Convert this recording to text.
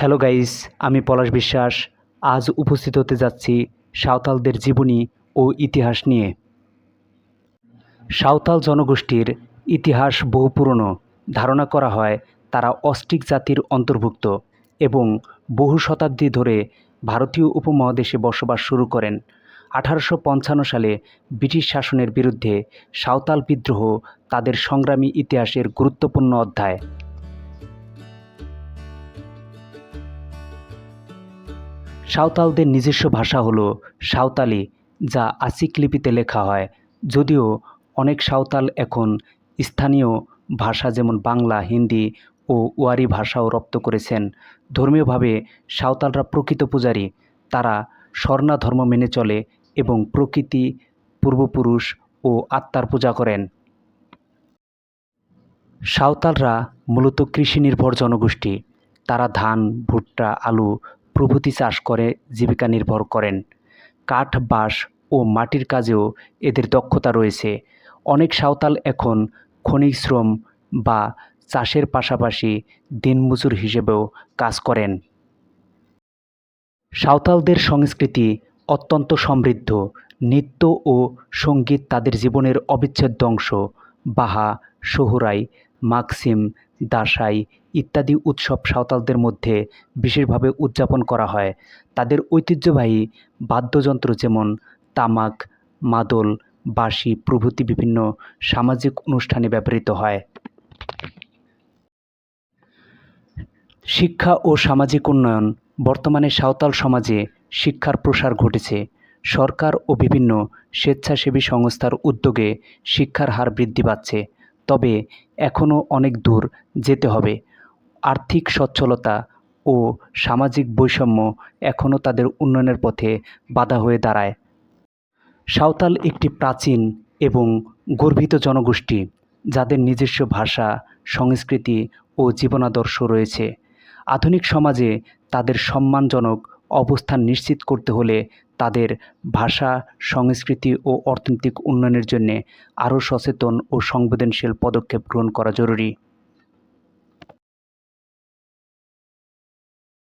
Hello guys, আমি পলাশ বিশ্বাস। আজ উপস্থিত হতে যাচ্ছি সাঁওতালদের জীবনী ও ইতিহাস নিয়ে। সাঁওতাল জনগোষ্ঠীর ইতিহাস বহু পুরনো। ধারণা করা হয় তারা অস্ট্রিক জাতির অন্তর্ভুক্ত এবং বহু শতাব্দী ধরে ভারতীয় উপমহাদেশে বসবাস শুরু করেন। আঠারোশো পঞ্চান্ন সালে ব্রিটিশ শাসনের বিরুদ্ধে সাঁওতাল বিদ্রোহ তাদের সংগ্রামী ইতিহাসের গুরুত্বপূর্ণ অধ্যায়। সাঁওতালদের নিজস্ব ভাষা হলো সাঁওতালি, যা আসিক লিপিতে লেখা হয়। যদিও অনেক সাঁওতাল এখন স্থানীয় ভাষা যেমন বাংলা, হিন্দি ও ওয়ারি ভাষাও রপ্ত করেছেন। ধর্মীয়ভাবে সাঁওতালরা প্রকৃত পূজারী। তারা স্বর্ণা ধর্ম মেনে চলে এবং প্রকৃতি, পূর্বপুরুষ ও আত্মার পূজা করেন। সাঁওতালরা মূলত কৃষি নির্ভর জনগোষ্ঠী। তারা ধান, ভুট্টা, আলু প্রভৃতি চাষ করে, জীবিকা নির্ভর করেন। কাঠ, বাঁশ ও মাটির কাজেও এদের দক্ষতা রয়েছে। অনেক সাঁওতাল এখন খনিজ শ্রম বা চাষের পাশাপাশি দিনমজুর হিসেবেও কাজ করেন। সাঁওতালদের সংস্কৃতি অত্যন্ত সমৃদ্ধ। নৃত্য ও সংগীত তাদের জীবনের অবিচ্ছেদ্য অংশ। বাহা, সোহরাই, মাকসিম দাসাই ইত্যাদি উৎসব সাঁওতালদের মধ্যে বিশেষভাবে উদযাপন করা হয়। তাদের ঐতিহ্যবাহী বাদ্যযন্ত্র যেমন তামাক, মাদল, বাঁশি প্রভৃতি বিভিন্ন সামাজিক অনুষ্ঠানে ব্যবহৃত হয়। শিক্ষা ও সামাজিক উন্নয়ন। বর্তমানে সাঁওতাল সমাজে শিক্ষার প্রসার ঘটেছে। সরকার ও বিভিন্ন স্বেচ্ছাসেবী সংস্থার উদ্যোগে শিক্ষার হার বৃদ্ধি পাচ্ছে। তবে এখনও অনেক দূর যেতে হবে। আর্থিক সচ্ছলতা ও সামাজিক বৈষম্য এখনও তাদের উন্নয়নের পথে বাধা হয়ে দাঁড়ায়। সাঁওতাল একটি প্রাচীন এবং গর্বিত জনগোষ্ঠী, যাদের নিজস্ব ভাষা, সংস্কৃতি ও জীবনাদর্শ রয়েছে। আধুনিক সমাজে তাদের সম্মানজনক অবস্থান নিশ্চিত করতে হলে তাদের ভাষা, সংস্কৃতি ও অর্থনৈতিক উন্নয়নের জন্যে আরও সচেতন ও সংবেদনশীল পদক্ষেপ গ্রহণ করা জরুরি।